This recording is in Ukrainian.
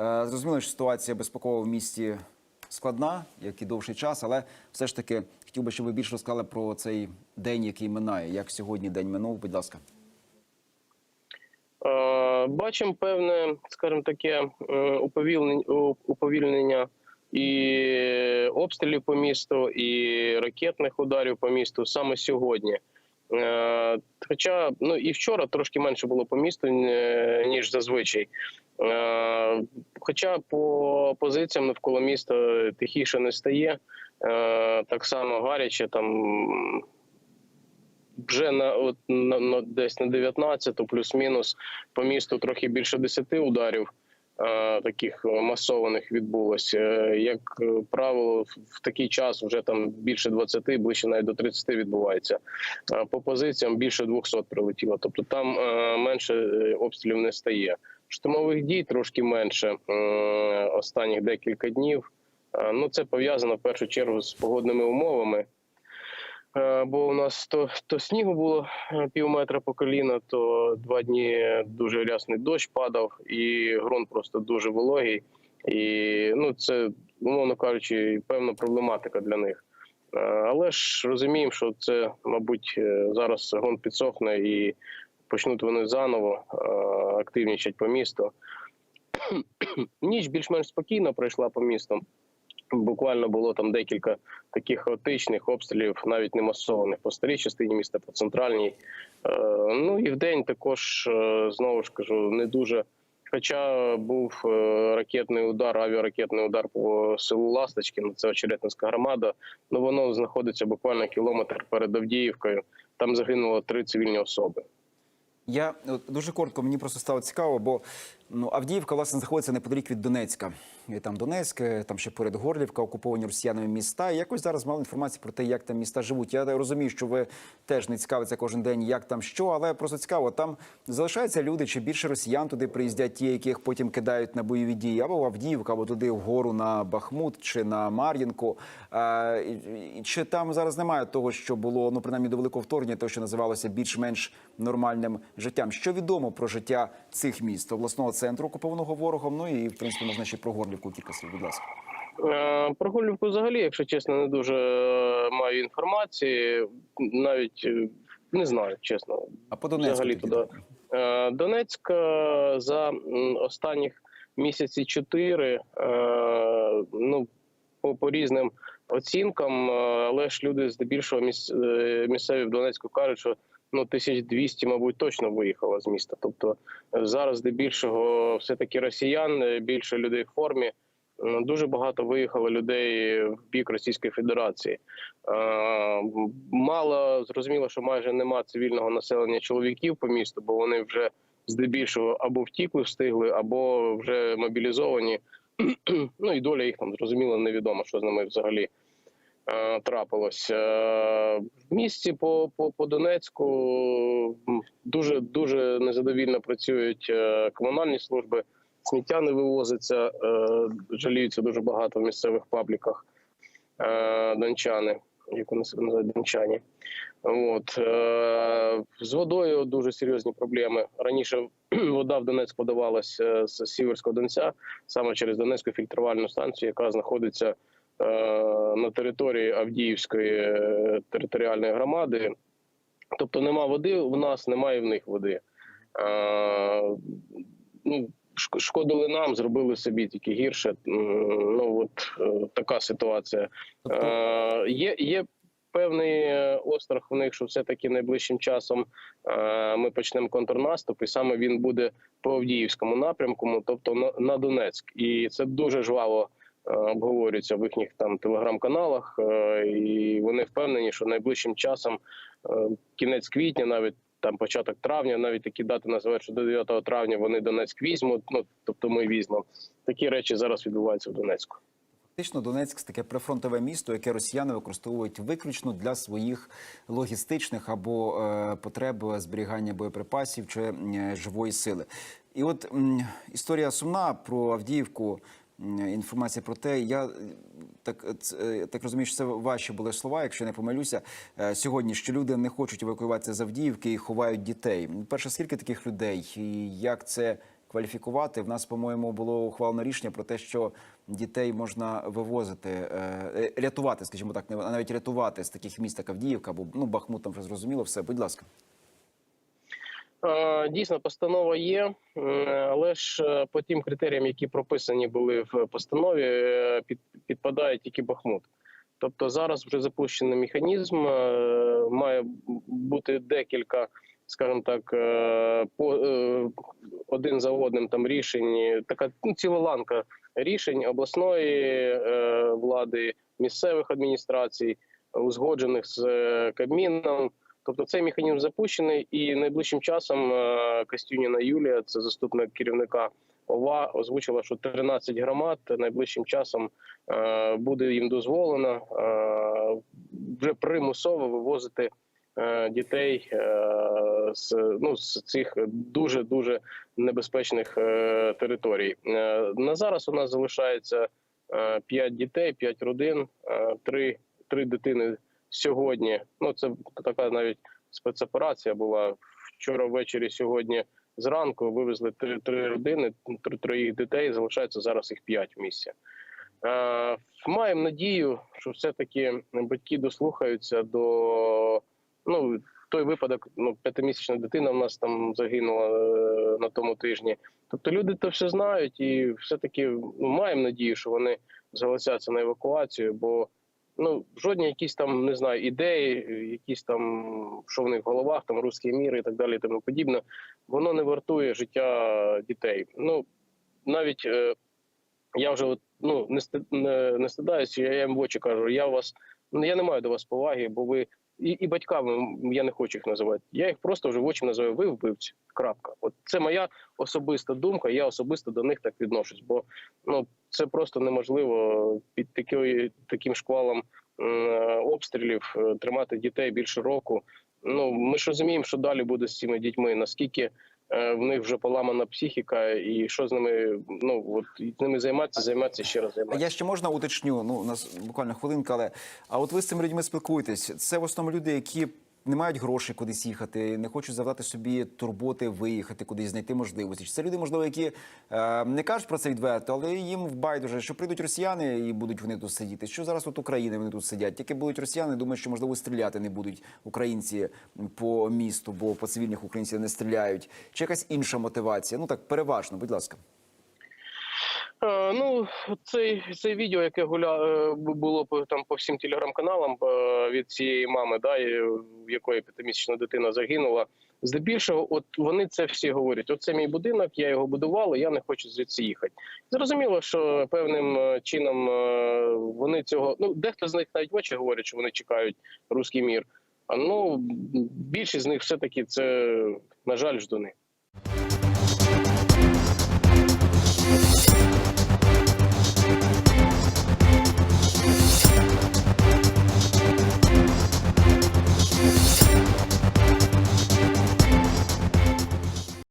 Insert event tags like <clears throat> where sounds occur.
Е, Зрозуміло, що ситуація безпекова в місті складна, як і довший час, але все ж таки хотів би, щоб ви більше розказали про цей день, який минає. Як сьогодні день минув, будь ласка. Е, Бачимо певне, скажімо таке, е, уповільнення, уповільнення і обстрілів по місту, і ракетних ударів по місту саме сьогодні. Е, Хоча ну і вчора трошки менше було по місту, е, ніж зазвичай. Е, Хоча по позиціям навколо міста тихіше не стає, так само гаряче там вже на от на, на десь на 19, плюс-мінус по місту трохи більше 10 ударів. Е, Таких масованих відбулося. Е, Як правило, в- такий час вже там більше 20, ближче навіть до 30 відбувається. Е, По позиціям більше 200 прилетіло. Тобто там менше обстрілів не стає. Штурмових дій трошки менше останніх декілька днів. Ну це пов'язано в першу чергу з погодними умовами. Е, Бо у нас то, то снігу було е, пів метра по коліна, то два дні дуже рясний дощ падав, і ґрунт просто дуже вологий. І ну, це, умовно кажучи, певна проблематика для них. Е, Але ж розуміємо, що це, мабуть, зараз ґрунт підсохне і почнуть вони заново активнічать по місту. Ніч більш-менш спокійно пройшла по місту. Буквально було там декілька таких хаотичних обстрілів, навіть не масованих по старій частині міста, по центральній. Е, ну і в день також е, знову ж кажу, не дуже. Хоча був е, ракетний удар, авіаракетний удар по селу Ласточкін, це Очеретинська громада. Ну воно знаходиться буквально кілометр перед Авдіївкою. Там загинуло три цивільні особи. Я дуже коротко, мені просто стало цікаво, бо ну Авдіївка власне знаходиться неподалік від Донецька. Там Донецьк, е, там ще поряд Горлівка, окуповані росіянами міста. І якось зараз мало інформації про те, як там міста живуть. Я розумію, що ви теж не цікавиться кожен день, як там що, але просто цікаво, там залишаються люди, чи більше росіян туди приїздять, ті, яких потім кидають на бойові дії, або в Авдіївку, або туди вгору на Бахмут чи на Мар'їнку. Чи там зараз немає того, що було ну принаймні до великого вторгнення, те, що називалося більш-менш нормальним життям? Що відомо про життя цих міст, обласного центру окупованого ворогом? Ну і в принципі можна ще про Горлівку кілька слів, будь ласка. Е, Про Горлівку взагалі, якщо чесно, не дуже е, маю інформації. Навіть е, не знаю, чесно. А по Донецьку Взагалі туди. Донецьк за останніх місяці чотири, ну по, по різним оцінкам, але ж люди здебільшого місцеві в Донецьку кажуть, що ну 1200, мабуть, точно виїхало з міста. Тобто е, зараз здебільшого все таки росіян, е, більше людей в формі. Дуже багато виїхало людей в бік Російської Федерації. Е, Мало зрозуміло, що майже нема цивільного населення чоловіків по місту, бо вони вже здебільшого або втікли, встигли, або вже мобілізовані. <clears throat> Ну і доля їх там зрозуміло невідомо, що з ними взагалі трапилось. Е, В місті по, по, по Донецьку дуже дуже незадовільно працюють е, комунальні служби. Сміття не вивозиться, е, жаліються дуже багато в місцевих пабліках е, дончани, як вони себе називають дончані. От е, з водою дуже серйозні проблеми. Раніше <clears throat> вода в Донецьк подавалася з Сіверського Донця саме через Донецьку фільтрувальну станцію, яка знаходиться е, на території Авдіївської е, територіальної громади. Тобто нема води в нас, немає в них води. Е, ну, шкодили нам, зробили собі тільки гірше. Ну от е, така ситуація. Тобто- Е, є, є певний е, острах в них, що все-таки найближчим часом е, ми почнемо контрнаступ, і саме він буде по Авдіївському напрямку, тобто на Донецьк. І це дуже жваво е, обговорюється в їхніх там телеграм-каналах. е, І вони впевнені, що найближчим часом, е, кінець квітня, навіть. Там початок травня, навіть такі дати називають, що до 9 травня вони Донецьк візьмуть. Ну тобто ми візьмемо. Такі речі зараз відбуваються в Донецьку. Фактично, Донецьк таке прифронтове місто, яке росіяни використовують виключно для своїх логістичних або е, потреб зберігання боєприпасів чи е, живої сили. І от м, історія сумна про Авдіївку. Інформація про те, я е, так, е, е, так розумію, що це ваші були слова, якщо не помилюся сьогодні, що люди не хочуть евакуюватися з Авдіївки і ховають дітей. Перше, скільки таких людей, і як це кваліфікувати. В нас, по-моєму, було ухвалено рішення про те, що дітей можна вивозити, рятувати, скажімо так, а навіть рятувати з таких міст, як Авдіївка, або ну Бахмут там зрозуміло все. Будь ласка. Е, Дійсно, постанова є, але ж е, по тим критеріям, які прописані були в постанові, е, підпадає тільки Бахмут. Тобто зараз вже запущений механізм, має бути декілька, скажімо так, по один за одним там рішень, така ну, ціла ланка рішень обласної влади, місцевих адміністрацій, узгоджених з Кабміном. Тобто цей механізм запущений, і найближчим часом е, Костюніна Юлія, це заступник керівника ОВА, озвучила, що 13 громад найближчим часом е, буде їм дозволено е, вже примусово вивозити дітей з ну з цих дуже дуже небезпечних територій. На зараз у нас залишається 5 дітей, 5 родин, 3, 3 дитини сьогодні. Ну це така навіть спецоперація була вчора ввечері. Сьогодні зранку вивезли три, три родини, три, троїх дітей. Залишається зараз їх п'ять в місті. Е, маємо надію, що все-таки батьки дослухаються до ну той випадок. Ну п'ятимісячна дитина в нас там загинула е, на тому тижні. Тобто люди то все знають, і все-таки ну, маємо надію, що вони зголосяться на евакуацію, бо ну жодні якісь там не знаю ідеї, якісь там що в них в головах, там русський міри і так далі, і тому подібне. Воно не вартує життя дітей. Ну навіть е, я вже от, ну не не, не стидаюся, я їм в очі кажу, я вас ну я не маю до вас поваги, бо ви і, і батьками я не хочу їх називати. Я їх просто вже в очі називаю. Ви вбивці. Крапка. От це моя особиста думка. Я особисто до них так відношусь, бо ну це просто неможливо під такою таким шквалом м, обстрілів е, тримати дітей більше року. Ну ми ж розуміємо, що далі буде з цими дітьми. Наскільки е, в них вже поламана психіка, і що з ними ну от з ними займатися, займатися ще раз займатися. я ще можна уточню. Ну, у нас буквально хвилинка, але а от ви з цими людьми спілкуєтесь. Це в основному люди, які не мають грошей кудись їхати, не хочуть завдати собі турботи, виїхати кудись, знайти можливості. Це люди, можливо, які е, не кажуть про це відверто, але їм байдуже, що прийдуть росіяни і будуть вони тут сидіти. Що зараз от України вони тут сидять? Тільки будуть росіяни, думають, що можливо стріляти не будуть українці по місту, бо по цивільних українців не стріляють. Чи якась інша мотивація? Ну так переважно, будь ласка. Е, ну, цей цей відео, яке гуля е, було там по всім телеграм-каналам е, від цієї мами, да, в якої п'ятимісячна дитина загинула. Здебільшого, от вони це всі говорять: оце мій будинок, я його будувала, я не хочу звідси їхати. Зрозуміло, що певним чином вони цього ну дехто з них навіть в очі говорять, що вони чекають руський мір. А ну більшість з них все таки це на жаль ждуни.